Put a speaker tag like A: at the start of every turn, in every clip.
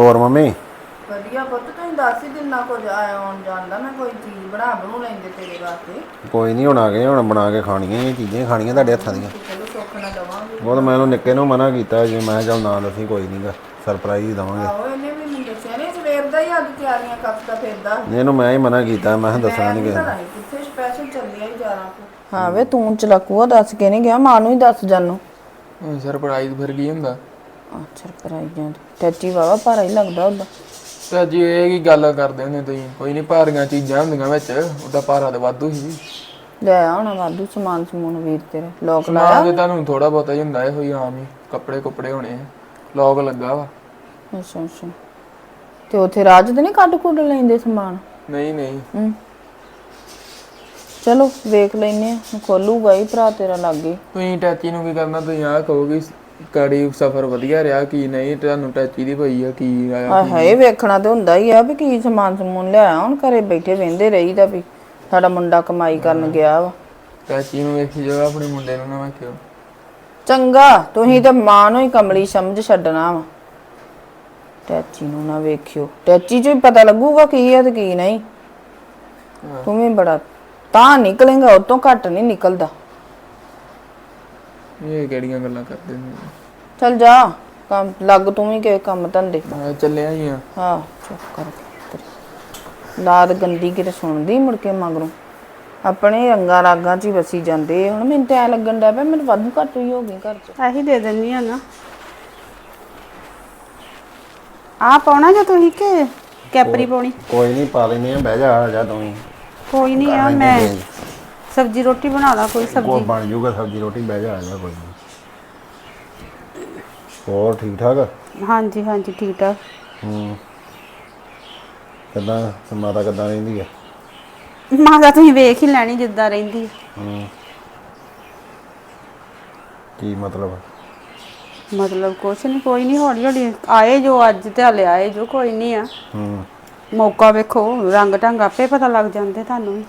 A: ਹੋਰ ਮੰਮੀ?
B: ਵਧੀਆ ਪੁੱਤ ਤੁਸੀਂ ਦੱਸ ਹੀ ਦਿਨਾ ਕੁਝ ਆਇਆ ਆਉਣ ਜਾਂਦਾ ਮੈਂ ਕੋਈ ਚੀਜ਼ ਬਣਾ ਬਣੂ ਲੈਂਦੇ ਤੇਰੇ ਵਾਸਤੇ।
A: ਕੋਈ ਨਹੀਂ ਹੁਣ ਆ ਗਏ ਹੁਣ ਬਣਾ ਕੇ ਖਾਣੀਆਂ ਇਹ ਚੀਜ਼ਾਂ ਖਾਣੀਆਂ ਤੁਹਾਡੇ ਹੱਥਾਂ ਦੀਆਂ।
B: ਤੇ ਚਲੋ ਸੁੱਖ ਨਾਲ ਦਵਾਂਗੇ।
A: ਉਹ ਤਾਂ ਮੈਂ ਉਹਨੂੰ ਨਿੱਕੇ ਨੂੰ ਮਨਾ ਕੀਤਾ ਜੇ ਮੈਂ ਕਿਹਾ ਚੱਲ ਨਾ ਦੱਸੀ ਕੋਈ ਨਹੀਂਗਾ ਸਰਪ੍ਰਾਈਜ਼ ਹੀ ਦਵਾਂਗੇ।
B: ਆਹੋ ਇਹਨੇ ਵੀ ਮੈਨੂੰ ਦੱਸਿਆ ਨਹੀਂ ਸਵੇਰ ਦਾ ਹੀ ਅੱਜ ਤਿਆਰੀਆਂ ਕਰਦਾ ਫਿਰਦਾ
A: ਇਹਨੂੰ ਮੈਂ ਹੀ ਮਨਾ ਕੀਤਾ ਮੈਂ ਕਿਹਾ ਦੱਸਣਾ ਨਹੀਂ
B: ਪਤਾ
A: ਕਿਸੇ
B: ਨਹੀਂ ਕਿੱਥੇ ਸਪੈਸ਼ਲ ਚੱਲਿਆ ਹੀ ਜਾਣਾ ਹਾਂ ਵੇ ਤੂੰ ਚਲਾਕੂਆ ਦੱਸ ਕੇ ਨਹੀਂ ਗਿਆ ਮਾਂ ਨੂੰ ਹੀ ਦੱਸ ਜਾਨੂੰ।
C: ਸਰਪ੍ਰਾਈਜ਼ ਫਿਰ ਕੀ ਹੁੰਦਾ?
B: ਅੱਛਾ ਪਰਾਈਆਂ ਟੱਚੀ ਵਾਵਾ ਭਾਰਾ ਹੀ ਲੱਗਦਾ ਉਹਦਾ
C: ਤੇ ਅੱਜ ਇਹ ਕੀ ਗੱਲ ਕਰਦੇ ਹੁੰਦੇ ਤੁਸੀਂ? ਕੋਈ ਨਹੀਂ ਭਾਰੀਆਂ ਚੀਜ਼ਾਂ ਹੁੰਦੀਆਂ ਵਿੱਚ। ਉਹਦਾ ਭਾਰਾ ਤੇ ਵਾਧੂ ਸੀ
B: ਲੈ ਆਉਣਾ ਵਾਧੂ ਸਮਾਨ ਸਮੂਨ ਵੀਰ ਤੇਰੇ। ਲੋਕ
C: ਸਮਾਨ
B: ਲਾਇਆ?
C: ਤੇ ਤੁਹਾਨੂੰ ਥੋੜਾ ਬਹੁਤਾ ਹੀ ਹੁੰਦਾ ਇਹ ਹੋਈ ਆਮ ਹੀ। ਕੱਪੜੇ ਕੁਪੜੇ ਹੋਣੇ ਆ। ਲੋਕ ਲੱਗਾ ਵਾ।
B: ਅੱਛਾ ਅੱਛਾ। ਤੇ ਉਥੇ ਰਾਜ ਤੇ ਨਹੀਂ ਕੱਢ ਕੁੱਢ ਲੈਂਦੇ ਸਮਾਨ?
C: ਨਹੀਂ ਨਹੀਂ।
B: ਹੂੰ। ਚਲੋ ਵੇਖ ਲੈਨੇ ਆ। ਖੋਲੂਗਾ ਹੀ ਭਰਾ ਤੇਰਾ ਲੱਗੇ।
C: ਤੁਸੀਂ ਟੈਚੀ ਨੂੰ ਕੀ ਕਰਨਾ? ਤੁਸੀਂ ਆਹ ਕਹੋਗੇ ਕੜੀ ਸਫ਼ਰ ਵਧੀਆ ਰਿਹਾ ਕੀ ਨਹੀਂ ਤੁਹਾਨੂੰ ਟੈਚੀ ਦੀ ਪਈ ਆ ਕੀ ਆਇਆ
B: ਆ ਹੈ ਵੇਖਣਾ ਤੇ ਹੁੰਦਾ ਹੀ ਆ ਵੀ ਕੀ ਸਮਾਨ ਸਮੂਨ ਲਿਆਇਆ ਹੁਣ ਘਰੇ ਬੈਠੇ ਵੇਂਦੇ ਰਹੀਦਾ ਵੀ ਸਾਡਾ ਮੁੰਡਾ ਕਮਾਈ ਕਰਨ ਗਿਆ ਵਾ।
C: ਟੈਚੀ ਨੂੰ ਵੇਖੀ ਜਾਓ ਆਪਣੇ ਮੁੰਡੇ ਨੂੰ ਨਾ ਵੇਖਿਓ।
B: ਚੰਗਾ ਤੁਸੀਂ ਤੇ ਮਾਂ ਨੂੰ ਹੀ ਕਮਲੀ ਸਮਝ ਛੱਡਣਾ ਵਾ। ਟੈਚੀ ਨੂੰ ਨਾ ਵੇਖਿਓ। ਟੈਚੀ ਚ ਵੀ ਪਤਾ ਲੱਗੂਗਾ ਕੀ ਆ ਤੇ ਕੀ ਨਹੀਂ। ਤੂੰ ਵੀ ਬੜਾ ਤਾਂ ਨਿਕਲੇਗਾ ਉਹ ਤੋਂ ਘੱਟ ਨਹੀਂ ਨਿਕਲਦਾ।
C: ਇਹ ਕਿਹੜੀਆਂ ਗੱਲਾਂ ਕਰਦੇ ਨੇ?
B: ਚਲ ਜਾ ਕੰਮ ਲੱਗ ਤੂੰ ਵੀ ਕੇ ਕੰਮ ਧੰਦੇ।
C: ਮੈਂ ਚੱਲਿਆ ਹੀ ਆ।
B: ਹਾਂ ਚੁੱਪ ਕਰ ਲਾਦ ਗੰਦੀ ਕਿਤੇ ਸੁਣਦੀ ਮੁੜ ਕੇ ਮਗਰੋਂ। ਆਪਣੇ ਰੰਗਾਂ ਰਾਗਾਂ 'ਚ ਹੀ ਵਸੀ ਜਾਂਦੇ। ਹੁਣ ਮੈਨੂੰ ਤੇ ਐ ਲੱਗਣ ਡਿਆ ਪਿਆ ਮੈਨੂੰ ਵਾਧੂ ਘੱਟ ਹੀ ਹੋ ਗਈ ਘਰ 'ਚ।
D: ਆਹੀ ਦੇ ਦਿੰਨੀ ਆ ਨਾ। ਆ ਪਾਉਣਾ ਜਾਂ ਤੁਸੀਂ ਕਿ ਕੈਪਰੀ ਪਾਉਣੀ?
A: ਕੋਈ ਨਹੀਂ ਪਾ ਲੈਨੇ ਆ ਬਹਿ ਜਾ ਆ ਜਾ ਤੂੰ ਹੀ
D: ਕੋਈ ਨਹੀਂ ਆ ਮੈਂ ਸਬਜੀ ਰੋਟੀ ਬਣਾ ਲਾ ਕੋਈ
A: ਕੋ
D: ਸਬਜੀ।
A: ਬਣ ਜੂਗਾ ਸਬਜ਼ੀ ਰੋਟੀ ਬਹਿ ਜਾ ਆ ਜਾ ਕੋਈ। ਹੋਰ ਠੀਕ ਠਾਕ?
D: ਹਾਂਜੀ ਹਾਂਜੀ ਠੀਕ ਠਾਕ।
A: ਹੂੰ। ਕਿੱਦਾਂ ਮਾਤਾ ਕਿੱਦਾਂ ਰਹਿੰਦੀ ਆ?
D: ਮਾਂ ਦਾ ਤੁਸੀਂ ਵੇਖ ਹੀ ਲੈਣੀ ਜਿੱਦਾਂ ਰਹਿੰਦੀ।
A: ਹੂੰ। ਕੀ ਮਤਲਬ?
D: ਮਤਲਬ ਕੁਛ ਨਹੀਂ ਕੋਈ ਨਹੀਂ ਹੌਲੀ ਹੌਲੀ ਆਏ ਜੋ ਅੱਜ ਤੇ ਹਲੇ ਆਏ ਜੋ ਕੋਈ ਨਹੀਂ ਆ।
A: ਹੂੰ।
D: ਮੌਕਾ ਵੇਖੋ ਰੰਗ ਢੰਗ ਆਪੇ ਪਤਾ ਲੱਗ ਜਾਂਦੇ ਤੁਹਾਨੂੰ।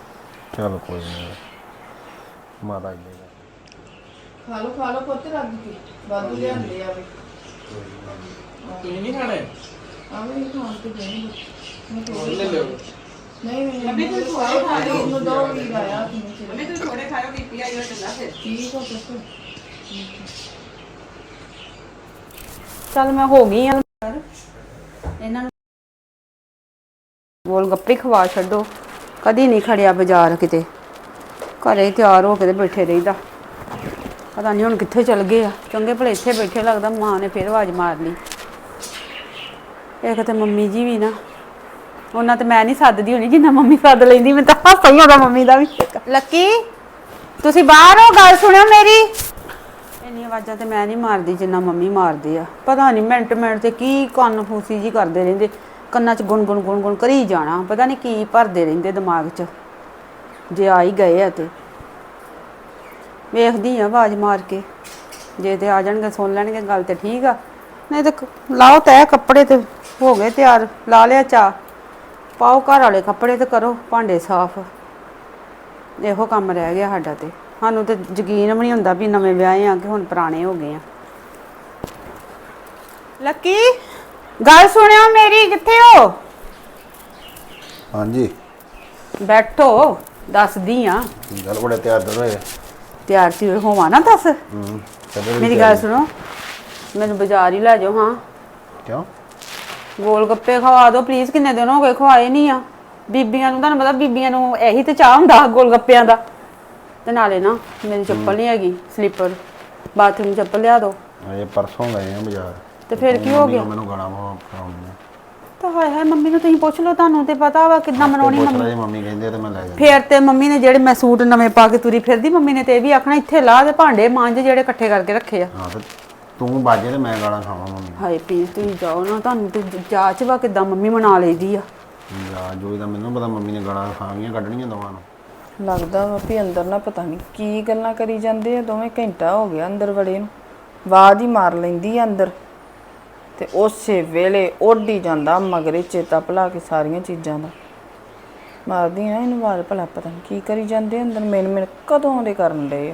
A: ਚਲ ਕੋਈ ਨਹੀਂ ਮਾਤਾ ਜੀ
B: ਖਾ ਲੋ ਖਾ ਲੋ ਪੁੱਤ ਰੱਜ ਕੇ ਵਾਧੂ ਲਿਆਂਦੇ ਆ ਵੀ।
C: ਤੁਸੀਂ ਨਹੀਂ ਖਾਣੇ?
B: ਆ ਵੀ ਖਾਣ ਤੇ ਦੇਣੀ
C: ਲੈ ਲਿਓ।
B: ਨਹੀਂ ਨਹੀਂ ਮੰਮੀ ਤੂੰ ਖਾਏ ਖਾ ਲਈ ਉਹਨੂੰ ਦੋ ਵੀ ਆਇਆ ਮੰਮੀ
E: ਤੂੰ ਥੋੜੇ ਖਾਓ ਬੀਪੀ ਆਈ ਹੋ ਚੰਗਾ ਫਿਰ।
B: ਠੀਕ ਹੋ ਪੁੱਤ।
D: ਚੱਲ ਮੈਂ ਹੋ ਗਈ ਆ। ਇਹਨਾਂ ਨੂੰ ਗੋਲ ਗੱਪੇ ਖਵਾ ਛੱਡੋ। ਕਦੀ ਨਹੀਂ ਖੜਿਆ ਬਾਜ਼ਾਰ ਕਿਤੇ। ਘਰੇ ਤਿਆਰ ਹੋ ਕੇ ਤੇ ਬੈਠੇ ਰਹੀਦਾ। ਪਤਾ ਨਹੀਂ ਹੁਣ ਕਿੱਥੇ ਚਲ ਗਏ ਆ। ਚੰਗੇ ਭਲੇ ਇੱਥੇ ਬੈਠੇ ਲੱਗਦਾ ਮਾਂ ਨੇ ਫੇਰ ਆਵਾਜ਼ ਮਾਰ ਲਈ। ਇੱਕ ਤੇ ਮੰਮੀ ਜੀ ਵੀ ਨਾ ਉਹਨਾਂ ਤੇ ਮੈਂ ਨਹੀਂ ਸੱਦਦੀ ਹੋਣੀ ਜਿੰਨਾ ਮੰਮੀ ਸੱਦ ਲੈਂਦੀ ਮੈਂ ਤਾਂ ਹਾਸਾ ਹੀ ਆਉਂਦਾ ਮੰਮੀ ਦਾ ਵੀ। ਲੱਕੀ ਤੁਸੀਂ ਬਾਹਰ ਹੋ ਗੱਲ ਸੁਣਿਓ ਮੇਰੀ। ਇੰਨੀ ਆਵਾਜ਼ਾਂ ਤੇ ਮੈਂ ਨਹੀਂ ਮਾਰਦੀ ਜਿੰਨਾ ਮੰਮੀ ਮਾਰਦੇ ਆ। ਪਤਾ ਨਹੀਂ ਮਿੰਟ ਮਿੰਟ ਤੇ ਕੀ ਕੰਨ ਫੂਸੀ ਜੀ ਕਰਦੇ ਰਹਿੰਦੇ। ਕੰਨਾਂ 'ਚ ਗੁਣ ਗੁਣ ਗੁਣ ਗੁਣ ਕਰੀ ਜਾਣਾ। ਪਤਾ ਨਹੀਂ ਕੀ ਭਰਦੇ ਰਹਿੰਦੇ ਦਿਮਾਗ 'ਚ। ਜੇ ਆ ਹੀ ਗਏ ਆ ਤੇ। ਵੇਖਦੀ ਆ ਆਵਾਜ਼ ਮਾਰ ਕੇ। ਜੇ ਤੇ ਆ ਜਾਣਗੇ ਸੁਣ ਲੈਣਗੇ ਗੱਲ ਤੇ ਠੀਕ ਆ। ਨਹੀਂ ਤੇ ਲਾਓ ਤੈ ਕੱਪੜੇ ਤੇ ਹੋ ਗਏ ਤਿਆਰ ਲਾ ਲਿਆ ਚਾ ਪਾਓ ਘਰ ਵਾਲੇ ਕੱਪੜੇ ਤੇ ਕਰੋ ਭਾਂਡੇ ਸਾਫ਼। ਇਹੋ ਕੰਮ ਰਹਿ ਗਿਆ ਸਾਡਾ ਤੇ। ਸਾਨੂੰ ਤੇ ਯਕੀਨ ਵੀ ਨਹੀਂ ਹੁੰਦਾ ਵੀ ਨਵੇਂ ਵਿਆਹੇ ਆ ਕਿ ਹੁਣ ਪੁਰਾਣੇ ਹੋ ਗਏ ਆ। ਲੱਕੀ ਗੱਲ ਸੁਣਿਓ ਮੇਰੀ ਕਿੱਥੇ ਹੋ?
A: ਹਾਂਜੀ।
D: ਬੈਠੋ। ਦੱਸਦੀ ਆ।
A: ਗੱਲ ਬੜੇ ਤਿਆਰ ਦਰ ਹੋਏ
D: ਤਿਆਰ ਸੀ ਹੋਵਾਂ ਨਾ ਦੱਸ।
A: ਹੂੰ ਕਦੇ
D: ਮੇਰੀ ਗੱਲ ਸੁਣੋ ਮੈਨੂੰ ਬਾਜ਼ਾਰ ਹੀ ਲੈ ਜਾਓ ਹਾਂ।
A: ਕਿਉਂ?
D: ਗੋਲ ਗੱਪੇ ਖਵਾ ਦਿਓ ਪਲੀਜ਼ ਕਿੰਨੇ ਦਿਨ ਹੋ ਗਏ ਖਵਾਏ ਨਹੀਂ ਆ। ਬੀਬੀਆਂ ਨੂੰ ਤੁਹਾਨੂੰ ਪਤਾ ਬੀਬੀਆਂ ਨੂੰ ਇਹੀ ਤੇ ਚਾਹ ਹੁੰਦਾ ਗੋਲ ਗੱਪਿਆਂ ਦਾ। ਤੇ ਨਾਲੇ ਨਾ ਮੇਰੀ ਚੱਪਲ ਨਹੀਂ ਹੈਗੀ ਸਲੀਪਰ। ਬਾਥਰੂਮ ਚੱਪਲ ਲਿਆ ਦਿਓ।
A: ਅਜੇ ਪਰਸੋਂ ਗਏ ਆ ਬਾਜ਼ਾਰ।
D: ਤੇ ਫਿਰ ਕੀ ਹੋ ਗਿਆ?
A: ਮੈਨੂੰ ਗਾਣਾ ਫਰਾਉਣੀ
D: ਤਾਂ ਹਾਏ ਹਾਏ ਮੰਮੀ ਨੂੰ ਤੁਸੀਂ ਪੁੱਛ ਲਓ ਤੁਹਾਨੂੰ ਤੇ ਪਤਾ ਵਾ ਕਿੱਦਾਂ ਮਨਾਉਣੀ
A: ਪੁੱਛ
D: ਮੰਮੀ।
A: ਮੰਮੀ ਕਹਿੰਦੇ ਆ ਤੇ ਮੈਂ ਲੈ ਜਾਂਦਾ।
D: ਫੇਰ ਤੇ ਮੰਮੀ ਨੇ ਜਿਹੜੇ ਮੈਂ ਸੂਟ ਨਵੇਂ ਪਾ ਕੇ ਤੁਰੀ ਫਿਰਦੀ ਮੰਮੀ ਨੇ ਤੇ ਇਹ ਵੀ ਆਖਣਾ ਇੱਥੇ ਲਾ ਦੇ ਭਾਂਡੇ ਮਾਂਜ ਜਿਹੜੇ ਇਕੱਠੇ ਕਰਕੇ ਰੱਖੇ ਆ।
A: ਹਾਂ ਤੇ ਤੂੰ ਬਾਜੇ ਤੇ ਮੈਂ ਗਾਣਾ ਖਾਵਾਂ ਮੰਮੀ।
D: ਹਾਏ ਪਲੀਜ਼ ਤੁਸੀਂ ਜਾਓ ਨਾ ਤੁਹਾਨੂੰ ਤੇ ਜਾਚ ਵਾ ਕਿੱਦਾਂ ਮੰਮੀ ਮਨਾ ਲਈਦੀ ਆ।
A: ਯਾ ਜੋ ਇਹਦਾ ਮੈਨੂੰ ਪਤਾ ਮੰਮੀ ਨੇ ਗਾਣਾ ਖਾਣੀਆਂ ਕੱਢਣੀਆਂ ਦੋਵਾਂ ਨੂੰ।
B: ਲੱਗਦਾ ਵਾ ਵੀ ਅੰਦਰ ਨਾ ਪਤਾ ਨਹੀਂ ਕੀ ਗੱਲਾਂ ਕਰੀ ਜਾਂਦੇ ਆ ਦੋਵੇਂ ਘੰਟਾ ਹੋ ਗਿਆ ਅੰਦਰ ਵੜੇ ਨੂੰ। ਆਵਾਜ਼ ਹੀ ਮਾਰ ਲੈਂਦੀ ਆ ਅੰਦਰ। ਤੇ ਉਸੇ ਵੇਲੇ ਉੱਡੀ ਜਾਂਦਾ ਮਗਰੇ ਚੇਤਾ ਭੁਲਾ ਕੇ ਸਾਰੀਆਂ ਚੀਜ਼ਾਂ ਦਾ। ਮਾਰਦੀ ਆ ਇਹਨੂੰ ਆਵਾਜ਼ ਭਲਾ ਪਤਾ ਨਹੀਂ ਕੀ ਕਰੀ ਜਾਂਦੇ ਅੰਦਰ ਮਿੰਨ ਮਿੰਨ ਕਦੋਂ ਦੇ ਕਰਨ ਆ।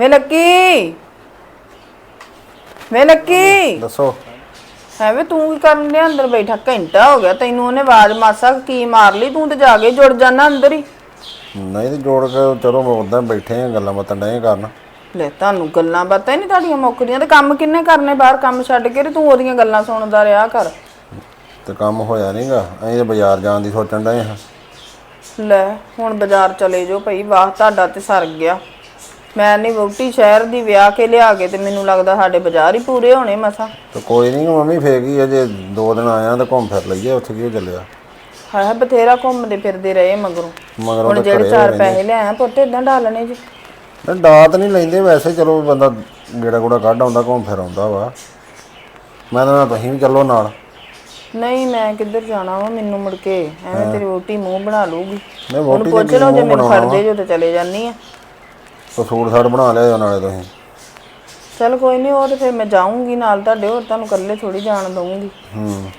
B: ਵੇ ਲੱਕੀ! ਵੇ ਲੱਕੀ!
A: ਦੱਸੋ।
B: ਹੈ ਵੇ ਤੂੰ ਕੀ ਕਰਨ ਡਿਆ ਅੰਦਰ ਬੈਠਾ? ਘੰਟਾ ਹੋ ਗਿਆ ਤੈਨੂੰ ਉਹਨੇ ਆਵਾਜ਼ ਮਾਸਾ ਕੀ ਮਾਰ ਲਈ ਤੂੰ ਤੇ ਜਾ ਕੇ ਜੁੜ ਜਾਣਾ ਅੰਦਰ ਹੀ।
A: ਨਹੀਂ ਤੇ ਜੋੜ ਕੇ ਚਲੋ ਉਦਾਂ ਬੈਠੇ ਆ ਗੱਲਾਂ ਬਾਤਾਂ ਡਏ ਕਰਨ।
B: ਲੈ ਤੁਹਾਨੂੰ ਗੱਲਾਂ ਬਾਤਾਂ ਹੀ ਨਹੀਂ ਤੁਹਾਡੀਆਂ ਮੁੱਕਦੀਆਂ। ਤੇ ਕੰਮ ਕਿੰਨੇ ਕਰਨੇ ਬਾਹਰ? ਕੰਮ ਛੱਡ ਕੇ ਤੇ ਤੂੰ ਉਹਦੀਆਂ ਗੱਲਾਂ ਸੁਣਦਾ ਰਿਹਾ ਕਰ।
A: ਤੇ ਕੰਮ ਹੋਇਆ ਨਹੀਂਗਾ। ਅਸੀਂ ਤੇ ਬਾਜ਼ਾਰ ਜਾਣ ਦੀ ਸੋਚਣ ਡਏ ਹਾਂ।
B: ਲੈ ਹੁਣ ਬਾਜ਼ਾਰ ਚਲੇ ਜਾਓ ਭਈ। ਵਾਹ ਤੁਹਾਡਾ ਤੇ ਸਰ ਗਿਆ। ਮੈਂ ਨਹੀਂ ਵਹੁਟੀ ਸ਼ਹਿਰ ਦੀ ਵਿਆਹ ਕੇ ਲਿਆ ਕੇ ਤੇ ਮੈਨੂੰ ਲੱਗਦਾ ਸਾਡੇ ਬਾਜ਼ਾਰ ਹੀ ਪੂਰੇ ਹੋਣੇ ਮਸਾਂ।
A: ਤੇ ਕੋਈ ਨਹੀਂ ਮੰਮੀ ਫੇਰ ਕੀ ਅਜੇ ਦੋ ਦਿਨ ਆਇਆ ਤੇ ਘੁੰਮ ਫਿਰ ਲਈਏ ਉੱਥੇ ਕੀ ਚੱਲਿਆ?
B: ਹਾਏ ਬਥੇਰਾ ਘੁੰਮਦੇ ਫਿਰਦੇ ਰਹੇ ਮਗਰੋਂ।
A: ਮਗਰੋਂ
B: ਹੁਣ
A: ਤਾਂ
B: ਜਿਹੜੇ
A: ਘਰੇ
B: ਚਾਰ। ਪੈਸੇ ਲਿਆਇਆ ਪੁੱਤ ਇਦਾਂ ਡਾਲਣੇ ਜੀ।
A: ਨਹੀਂ ਦਾਤ ਨਹੀਂ ਲੈਂਦੇ ਵੈਸੇ ਚਲੋ ਬੰਦਾ ਗੇੜਾ ਗੂੜਾ ਕੱਢ ਆਉਂਦਾ ਘੁੰਮ ਫਿਰ ਆਉਂਦਾ ਵਾ। ਮੈਂ ਤਾਂ ਤੁਸੀਂ ਵੀ ਚੱਲੋ ਨਾਲ।
B: ਨਹੀਂ ਮੈਂ ਕਿੱਧਰ ਜਾਣਾ ਵਾ? ਮੈਨੂੰ ਮੁੜ ਕੇ ਐਵੇਂ ਤੇਰੀ ਵਹੁਟੀ ਮੂੰਹ ਬਣਾ ਲੂਗੀ ਹੁਣ
A: ਵੋਟੀ
B: ਪੁੱਛ ਲਓ ਜੇ ਮੈਨੂੰ ਫੜਦੇ ਜੋ ਤੇ ਚਲੇ ਜਾਨੀ ਆ।
A: ਉਹ ਸੂਟ ਸਾਟ ਬਣਾ ਲਿਆ ਨਾਲੇ ਤੁਸੀਂ।
B: ਚਲ ਕੋਈ ਨਹੀਂ ਉਹ ਤੇ ਫਿਰ ਮੈਂ ਜਾਊਂਗੀ ਨਾਲ ਤੁਹਾਡੇ ਹੋਰ ਤੁਹਾਨੂੰ ਇਕੱਲੇ ਥੋੜੀ ਜਾਣ ਦਊਂਗੀ।
A: ਹੂੰ।